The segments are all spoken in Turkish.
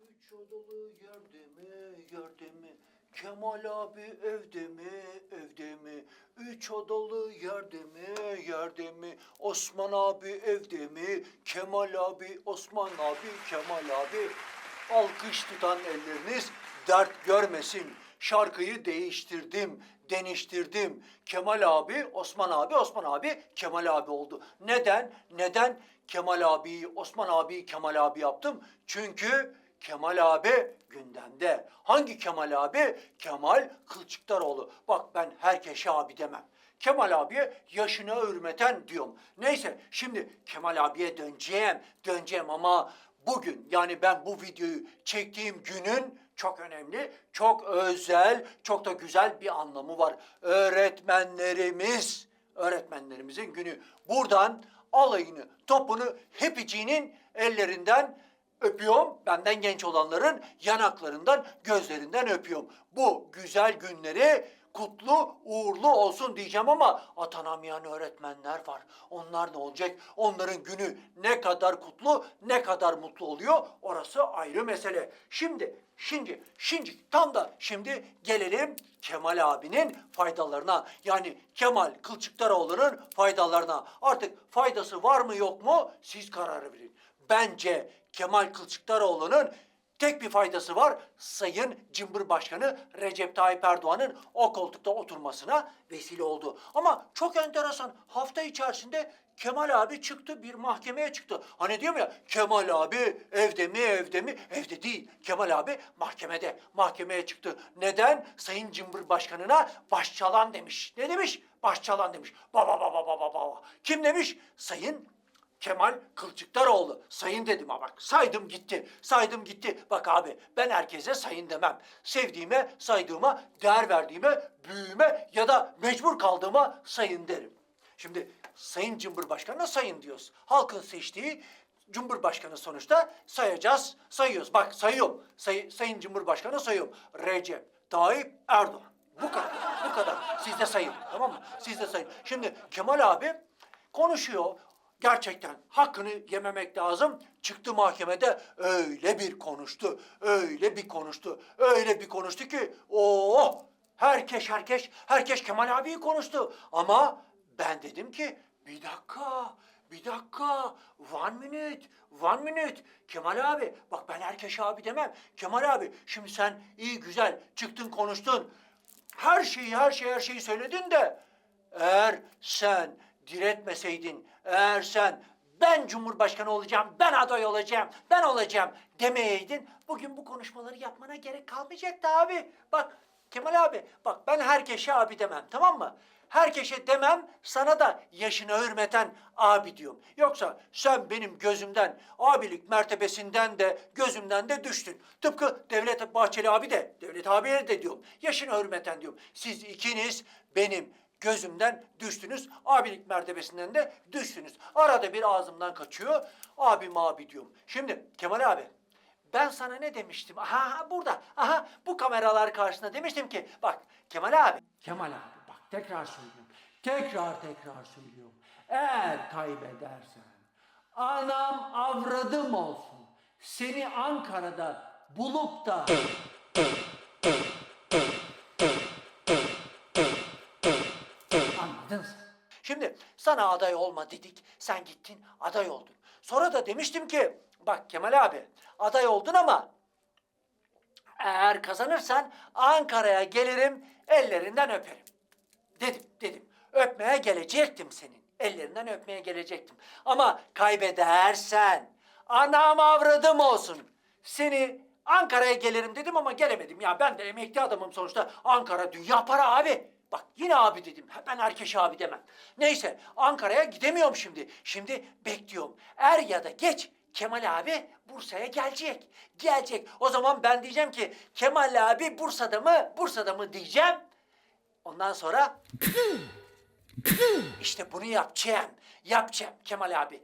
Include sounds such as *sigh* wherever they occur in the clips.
Üç odalı yerde mi, yerde mi? Kemal abi evde mi, evde mi? Üç odalı yerde mi, yerde mi? Osman abi evde mi? Kemal abi, Osman abi, Kemal abi. Alkış tutan elleriniz dert görmesin. Şarkıyı değiştirdim, deniştirdim. Kemal abi, Osman abi, Osman abi, Kemal abi oldu. Neden? Neden Kemal abi, Osman abi, Kemal abi yaptım? Çünkü Kemal abi gündemde. Hangi Kemal abi? Kemal Kılçıkdaroğlu. Bak ben herkese abi demem. Kemal abiye yaşına hürmeten diyorum. Neyse şimdi Kemal abiye döneceğim, döneceğim ama bugün yani ben bu videoyu çektiğim günün çok önemli, çok özel, çok da güzel bir anlamı var. Öğretmenlerimiz, öğretmenlerimizin günü. Buradan alayını, topunu hepiciğinin ellerinden öpüyorum. Benden genç olanların yanaklarından, gözlerinden öpüyorum. Bu güzel günleri kutlu, uğurlu olsun diyeceğim ama atanamayan öğretmenler var. Onlar ne olacak? Onların günü ne kadar kutlu, ne kadar mutlu oluyor? Orası ayrı mesele. Şimdi, şimdi, şimdi tam da şimdi gelelim Kemal abinin faydalarına. Yani Kemal Kılçıkdaroğlu'nun faydalarına. Artık faydası var mı yok mu siz kararı verin. Bence Kemal Kılçıkdaroğlu'nun tek bir faydası var. Sayın Cumhurbaşkanı Recep Tayyip Erdoğan'ın o koltukta oturmasına vesile oldu. Ama çok enteresan hafta içerisinde Kemal abi çıktı bir mahkemeye çıktı. Hani diyorum ya Kemal abi evde mi evde mi? Evde değil. Kemal abi mahkemede. Mahkemeye çıktı. Neden? Sayın Cumhurbaşkanı'na başçalan demiş. Ne demiş? Başçalan demiş. Baba baba baba baba. Kim demiş? Sayın Kemal Kılçıkdaroğlu. Sayın dedim ha bak. Saydım gitti. Saydım gitti. Bak abi ben herkese sayın demem. Sevdiğime, saydığıma, değer verdiğime, büyüğüme ya da mecbur kaldığıma sayın derim. Şimdi Sayın Cumhurbaşkanı'na sayın diyoruz. Halkın seçtiği Cumhurbaşkanı sonuçta sayacağız, sayıyoruz. Bak sayıyorum. Say, sayın Cumhurbaşkanı sayıyorum. Recep Tayyip Erdoğan. Bu kadar, bu kadar. Siz de sayın, tamam mı? Siz de sayın. Şimdi Kemal abi konuşuyor. Gerçekten hakkını yememek lazım. Çıktı mahkemede öyle bir konuştu, öyle bir konuştu, öyle bir konuştu ki oh herkes herkes herkes Kemal abiyi konuştu. Ama ben dedim ki bir dakika, bir dakika, one minute, one minute. Kemal abi, bak ben herkes abi demem. Kemal abi, şimdi sen iyi güzel çıktın konuştun. Her şeyi, her şeyi, her şeyi söyledin de eğer sen diretmeseydin, eğer sen ben cumhurbaşkanı olacağım, ben aday olacağım, ben olacağım demeyeydin bugün bu konuşmaları yapmana gerek kalmayacaktı abi. Bak Kemal abi, bak ben herkese abi demem tamam mı? Herkese demem, sana da yaşına hürmeten abi diyorum. Yoksa sen benim gözümden, abilik mertebesinden de gözümden de düştün. Tıpkı Devlet Bahçeli abi de, Devlet abiye de diyorum. Yaşına hürmeten diyorum. Siz ikiniz benim gözümden düştünüz. Abilik mertebesinden de düştünüz. Arada bir ağzımdan kaçıyor. Abi diyorum. Şimdi Kemal abi ben sana ne demiştim? Aha burada. Aha bu kameralar karşısında demiştim ki bak Kemal abi. Kemal abi bak tekrar söylüyorum. Tekrar tekrar söylüyorum. Eğer kaybedersen anam avradım olsun. Seni Ankara'da bulup da Anladın sen. Şimdi sana aday olma dedik. Sen gittin aday oldun. Sonra da demiştim ki bak Kemal abi aday oldun ama eğer kazanırsan Ankara'ya gelirim ellerinden öperim. Dedim dedim. Öpmeye gelecektim senin. Ellerinden öpmeye gelecektim. Ama kaybedersen anam avradım olsun. Seni Ankara'ya gelirim dedim ama gelemedim. Ya ben de emekli adamım sonuçta. Ankara dünya para abi. Bak yine abi dedim. Ben herkes abi demem. Neyse Ankara'ya gidemiyorum şimdi. Şimdi bekliyorum. Er ya da geç Kemal abi Bursa'ya gelecek. Gelecek. O zaman ben diyeceğim ki Kemal abi Bursa'da mı? Bursa'da mı diyeceğim. Ondan sonra *laughs* işte bunu yapacağım. Yapacağım Kemal abi.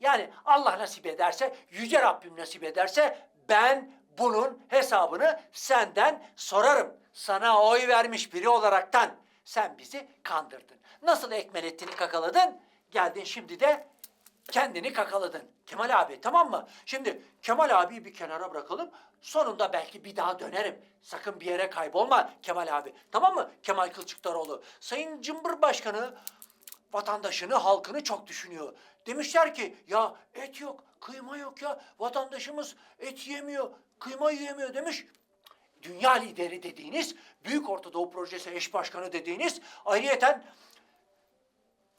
Yani Allah nasip ederse, Yüce Rabbim nasip ederse ben bunun hesabını senden sorarım. Sana oy vermiş biri olaraktan sen bizi kandırdın. Nasıl Ekmelettin'i kakaladın? Geldin şimdi de kendini kakaladın. Kemal abi tamam mı? Şimdi Kemal abiyi bir kenara bırakalım. Sonunda belki bir daha dönerim. Sakın bir yere kaybolma Kemal abi. Tamam mı? Kemal Kılçıkdaroğlu. Sayın Cumhurbaşkanı vatandaşını, halkını çok düşünüyor. Demişler ki ya et yok, kıyma yok ya. Vatandaşımız et yemiyor, kıyma yiyemiyor demiş. Dünya lideri dediğiniz, Büyük Ortadoğu Projesi eş başkanı dediğiniz, ayrıyeten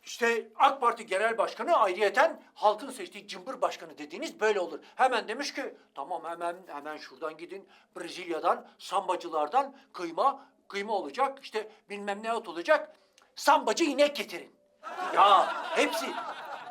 işte AK Parti Genel Başkanı ayrıyeten halkın seçtiği cımbır başkanı dediğiniz böyle olur. Hemen demiş ki tamam hemen hemen şuradan gidin Brezilya'dan sambacılardan kıyma kıyma olacak işte bilmem ne ot olacak sambacı inek getirin. Ya hepsi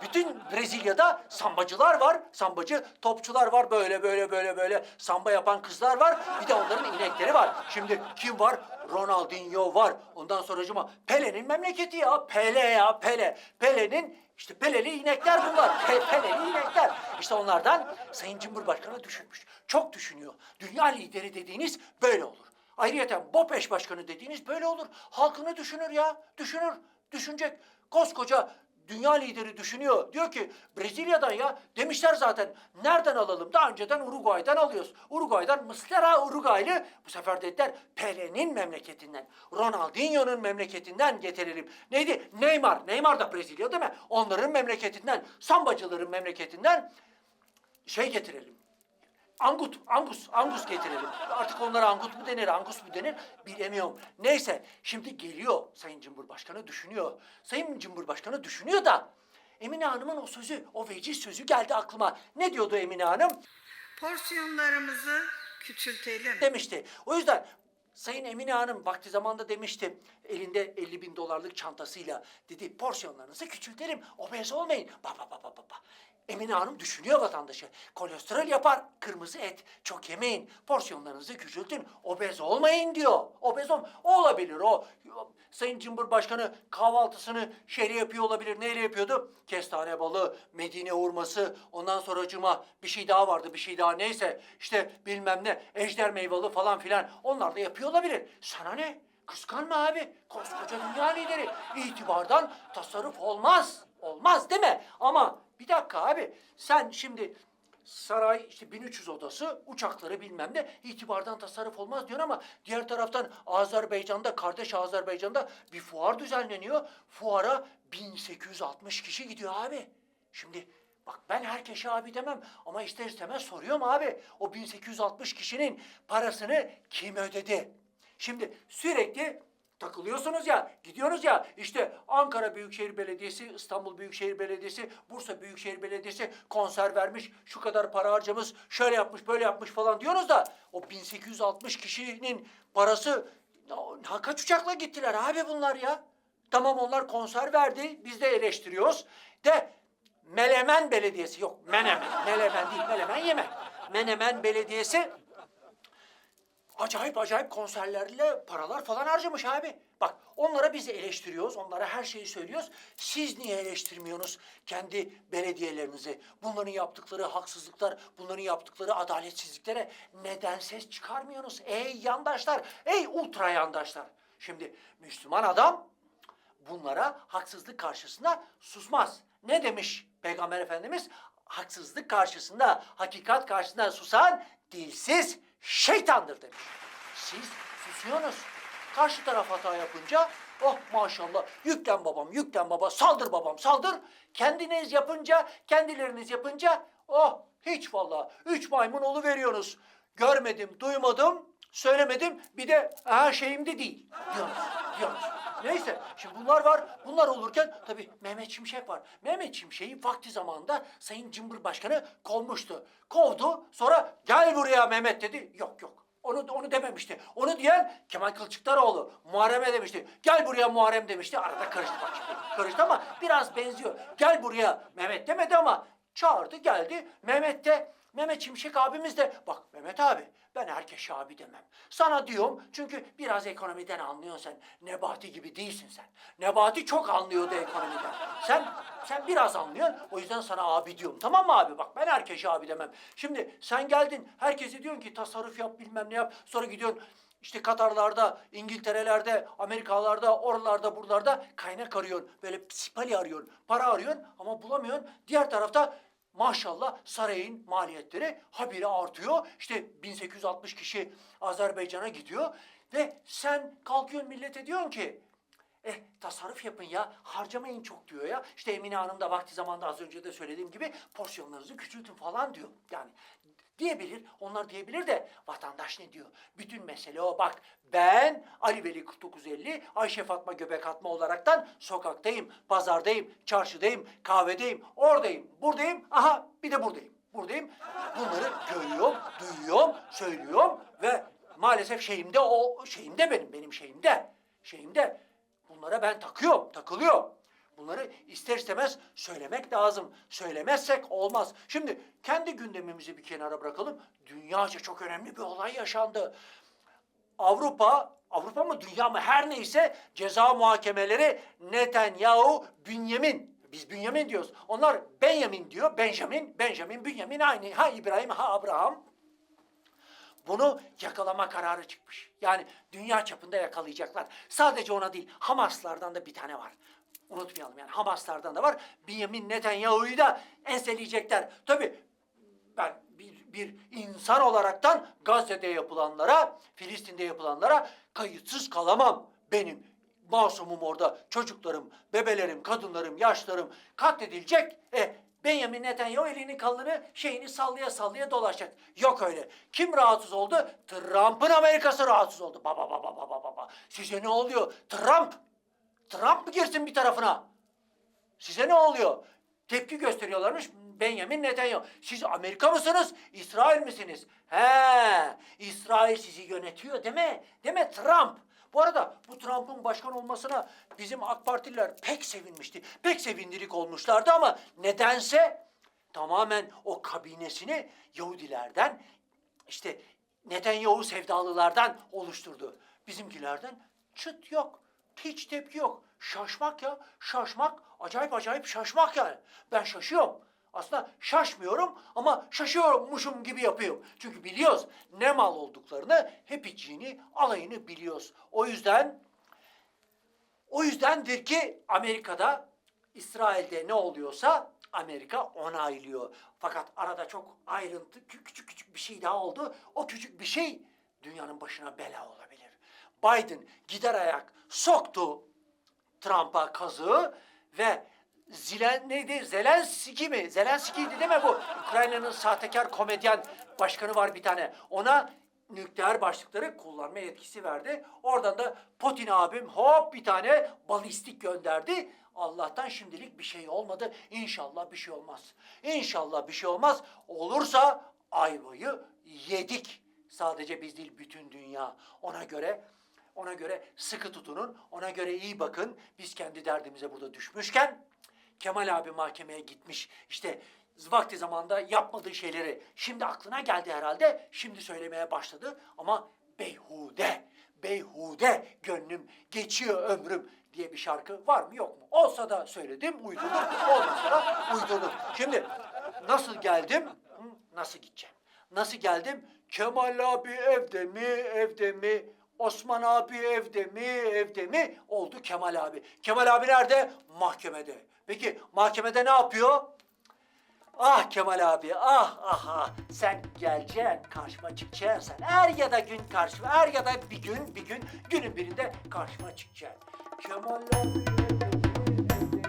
bütün Brezilya'da sambacılar var. Sambacı topçular var. Böyle böyle böyle böyle samba yapan kızlar var. Bir de onların inekleri var. Şimdi kim var? Ronaldinho var. Ondan sonracıma Pele'nin memleketi ya. Pele ya Pele. Pele'nin işte Peleli inekler bunlar. Pe- Peleli inekler. İşte onlardan Sayın Cumhurbaşkanı düşünmüş. Çok düşünüyor. Dünya lideri dediğiniz böyle olur. Ayrıyeten BOP eş başkanı dediğiniz böyle olur. Halkını düşünür ya. Düşünür. Düşünecek. Koskoca dünya lideri düşünüyor. Diyor ki Brezilya'dan ya demişler zaten nereden alalım? Daha önceden Uruguay'dan alıyoruz. Uruguay'dan Mıslera Uruguaylı bu sefer dediler Pele'nin memleketinden, Ronaldinho'nun memleketinden getirelim. Neydi? Neymar. Neymar da Brezilya değil mi? Onların memleketinden, sambacıların memleketinden şey getirelim. Angut, Angus, Angus getirelim. Artık onlara Angut mu denir, Angus mu denir bilemiyorum. Neyse, şimdi geliyor Sayın Cumhurbaşkanı düşünüyor. Sayın Cumhurbaşkanı düşünüyor da Emine Hanım'ın o sözü, o veciz sözü geldi aklıma. Ne diyordu Emine Hanım? Porsiyonlarımızı küçültelim. Demişti. O yüzden Sayın Emine Hanım vakti zamanda demişti elinde 50 bin dolarlık çantasıyla dedi porsiyonlarınızı küçültelim obez olmayın. Ba ba ba ba ba ba. Emine Hanım düşünüyor vatandaşı. Kolesterol yapar, kırmızı et çok yemeyin, porsiyonlarınızı küçültün, obez olmayın diyor. Obez ol, olabilir o. Sayın Cumhurbaşkanı kahvaltısını şeyle yapıyor olabilir. Neyle yapıyordu? Kestane balı, Medine hurması, ondan sonra cuma bir şey daha vardı, bir şey daha neyse. işte bilmem ne, ejder meyveli falan filan. Onlar da yapıyor olabilir. Sana ne? Kıskanma abi. Koskoca dünya lideri. İtibardan tasarruf olmaz. Olmaz değil mi? Ama bir dakika abi. Sen şimdi saray işte 1300 odası, uçakları bilmem ne itibardan tasarruf olmaz diyorsun ama diğer taraftan Azerbaycan'da, kardeş Azerbaycan'da bir fuar düzenleniyor. Fuara 1860 kişi gidiyor abi. Şimdi bak ben herkese abi demem ama ister istemez soruyorum abi. O 1860 kişinin parasını kim ödedi? Şimdi sürekli takılıyorsunuz ya, gidiyorsunuz ya işte Ankara Büyükşehir Belediyesi, İstanbul Büyükşehir Belediyesi, Bursa Büyükşehir Belediyesi konser vermiş, şu kadar para harcamış, şöyle yapmış, böyle yapmış falan diyorsunuz da o 1860 kişinin parası kaç uçakla gittiler abi bunlar ya? Tamam onlar konser verdi, biz de eleştiriyoruz. De Melemen Belediyesi yok, Menemen, Melemen değil, Melemen yeme. Menemen Belediyesi acayip acayip konserlerle paralar falan harcamış abi. Bak onlara biz eleştiriyoruz, onlara her şeyi söylüyoruz. Siz niye eleştirmiyorsunuz kendi belediyelerinizi? Bunların yaptıkları haksızlıklar, bunların yaptıkları adaletsizliklere neden ses çıkarmıyorsunuz? Ey yandaşlar, ey ultra yandaşlar. Şimdi Müslüman adam bunlara haksızlık karşısında susmaz. Ne demiş Peygamber Efendimiz? Haksızlık karşısında, hakikat karşısında susan dilsiz şeytandır demiş. Siz susuyorsunuz. Karşı taraf hata yapınca oh maşallah yüklen babam yüklen baba saldır babam saldır. Kendiniz yapınca kendileriniz yapınca oh hiç vallahi üç maymun veriyorsunuz. Görmedim duymadım söylemedim bir de her şeyimde değil diyorsunuz. diyorsunuz. Neyse şimdi bunlar var. Bunlar olurken tabii Mehmet Şimşek var. Mehmet Şimşek'i vakti zamanında Sayın Cumhurbaşkanı kovmuştu. Kovdu sonra gel buraya Mehmet dedi. Yok yok. Onu onu dememişti. Onu diyen Kemal Kılçıkdaroğlu. Muharrem'e demişti. Gel buraya Muharrem demişti. Arada karıştı bak şimdi. Karıştı ama biraz benziyor. Gel buraya Mehmet demedi ama çağırdı geldi. Mehmet de Mehmet Şimşek abimiz de bak Mehmet abi ben herkese abi demem. Sana diyorum çünkü biraz ekonomiden anlıyorsun sen. Nebati gibi değilsin sen. Nebati çok anlıyordu ekonomiden. Sen sen biraz anlıyorsun o yüzden sana abi diyorum. Tamam mı abi? Bak ben herkese abi demem. Şimdi sen geldin herkese diyorsun ki tasarruf yap bilmem ne yap. Sonra gidiyorsun işte Katarlarda, İngiltere'lerde, Amerikalarda, oralarda, buralarda kaynak arıyorsun. Böyle sipali arıyorsun, para arıyorsun ama bulamıyorsun. Diğer tarafta maşallah sarayın maliyetleri habire artıyor. İşte 1860 kişi Azerbaycan'a gidiyor ve sen kalkıyorsun millete diyorsun ki Eh tasarruf yapın ya, harcamayın çok diyor ya. İşte Emine Hanım da vakti zamanda az önce de söylediğim gibi porsiyonlarınızı küçültün falan diyor. Yani diyebilir, onlar diyebilir de vatandaş ne diyor? Bütün mesele o bak ben Ali Veli 4950 Ayşe Fatma Göbek Atma olaraktan sokaktayım, pazardayım, çarşıdayım, kahvedeyim, oradayım, buradayım, aha bir de buradayım. Buradayım. Bunları görüyorum, duyuyorum, söylüyorum ve maalesef şeyimde o şeyimde benim, benim şeyimde. Şeyimde bunlara ben takıyorum, takılıyorum. Bunları ister istemez söylemek lazım. Söylemezsek olmaz. Şimdi kendi gündemimizi bir kenara bırakalım. Dünyaca çok önemli bir olay yaşandı. Avrupa, Avrupa mı dünya mı her neyse ceza muhakemeleri Netanyahu, Bünyamin. Biz Bünyamin diyoruz. Onlar Benjamin diyor. Benjamin, Benjamin, Bünyamin aynı. Ha İbrahim, ha Abraham. Bunu yakalama kararı çıkmış. Yani dünya çapında yakalayacaklar. Sadece ona değil, Hamaslardan da bir tane var. Unutmayalım yani Hamaslardan da var. Benjamin Netanyahu'yu da enseleyecekler. Tabii ben bir, bir insan olaraktan Gazze'de yapılanlara, Filistin'de yapılanlara kayıtsız kalamam. Benim masumum orada, çocuklarım, bebelerim, kadınlarım, yaşlarım katledilecek. E, Benjamin Netanyahu elini kalını şeyini sallaya sallaya dolaşacak. Yok öyle. Kim rahatsız oldu? Trump'ın Amerika'sı rahatsız oldu. Baba baba baba baba. Size ne oluyor? Trump. Trump mı girsin bir tarafına? Size ne oluyor? Tepki gösteriyorlarmış Benjamin Netanyahu. Siz Amerika mısınız? İsrail misiniz? He, İsrail sizi yönetiyor değil mi? Değil mi Trump? Bu arada bu Trump'ın başkan olmasına bizim AK Partililer pek sevinmişti. Pek sevindirik olmuşlardı ama nedense tamamen o kabinesini Yahudilerden işte Netanyahu sevdalılardan oluşturdu. Bizimkilerden çıt yok. Hiç tepki yok. Şaşmak ya. Şaşmak. Acayip acayip şaşmak yani. Ben şaşıyorum. Aslında şaşmıyorum ama şaşıyormuşum gibi yapıyorum. Çünkü biliyoruz ne mal olduklarını, hep içini, alayını biliyoruz. O yüzden o yüzdendir ki Amerika'da, İsrail'de ne oluyorsa Amerika onaylıyor. Fakat arada çok ayrıntı, kü- küçük küçük bir şey daha oldu. O küçük bir şey dünyanın başına bela olabilir. Biden gider ayak soktu Trump'a kazığı ve Zilen neydi? Zelenski mi? Zelenski'ydi değil mi bu? Ukrayna'nın sahtekar komedyen başkanı var bir tane. Ona nükleer başlıkları kullanma yetkisi verdi. Oradan da Putin abim hop bir tane balistik gönderdi. Allah'tan şimdilik bir şey olmadı. İnşallah bir şey olmaz. İnşallah bir şey olmaz. Olursa ayvayı yedik. Sadece biz değil bütün dünya. Ona göre ona göre sıkı tutunun, ona göre iyi bakın. Biz kendi derdimize burada düşmüşken Kemal abi mahkemeye gitmiş. İşte vakti zamanda yapmadığı şeyleri şimdi aklına geldi herhalde. Şimdi söylemeye başladı ama beyhude, beyhude gönlüm geçiyor ömrüm diye bir şarkı var mı yok mu? Olsa da söyledim uydurdum, olmasa da uydurdum. Şimdi nasıl geldim, nasıl gideceğim? Nasıl geldim? Kemal abi evde mi, evde mi? Osman abi evde mi, evde mi? Oldu Kemal abi. Kemal abi nerede? Mahkemede. Peki mahkemede ne yapıyor? Ah Kemal abi, ah ah ah. Sen geleceksin, karşıma çıkacaksın. Sen er ya da gün karşıma, er ya da bir gün, bir gün, günün birinde karşıma çıkacaksın. Kemal abi... evde mi?